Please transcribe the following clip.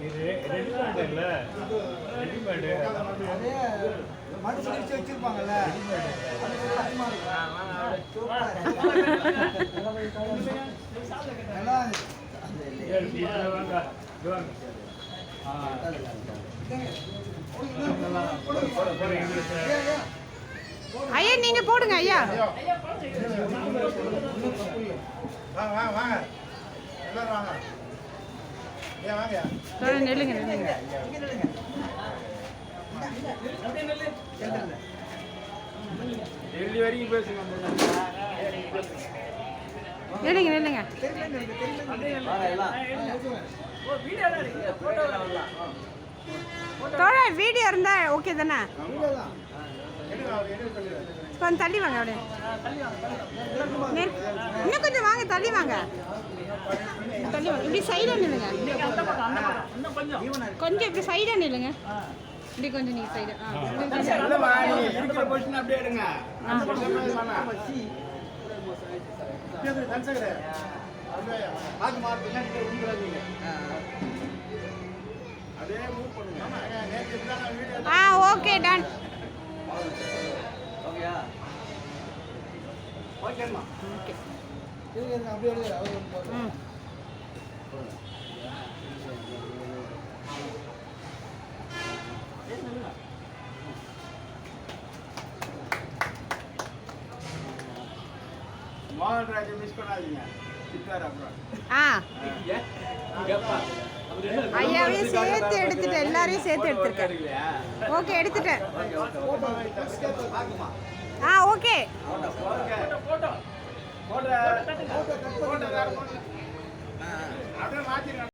இது ரெடிமேட் இல்ல ரெடிமேட் வச்சு வச்சிருப்பாங்கல்ல. ஐயா நீங்க போடுங்க ஐயா. வாங்க வாங்க வாங்க எல்லாரும் வாங்க ஏன் வாங்க நெல்லுங்க நெல்லுங்க. டெல்லி வரைக்கும் பேசுங்க நெல்லுங்க நெல்லுங்க. தோழர் வீடியோ இருந்தா ஓகே தானே? கொஞ்சம் தள்ளி வாங்க அப்படியே. இன்னும் கொஞ்சம் வாங்க தள்ளி வாங்க. தள்ளி வாங்க. இப்படி சைடாக நில்லுங்க. கொஞ்சம் இப்படி சைடாக நில்லுங்க. இப்படி கொஞ்சம் நீ சைடு தன்சகரே பார்த்து மாத்து பின்னாடி விழுந்துடாதீங்க. அதே மூவ் பண்ணுங்க ஆ ஓகே டன் ஓகேயா? ஓகேம்மா ஓகே அப்படியே எடுங்க. அவர் வந்து போடுறாரு. ம் மோகன் ராஜ் மிஸ் பண்ணாதீங்க சித்தார் அப்புறம் ஆ ஐயாவையும் சேர்த்து எடுத்துட்டேன் எல்லாரையும் சேர்த்து எடுத்துருக்கேன் ஓகே எடுத்துட்டேன் ஆ ஓகே போட்டோ போட்டோ அப்படியே மாத்திருங்க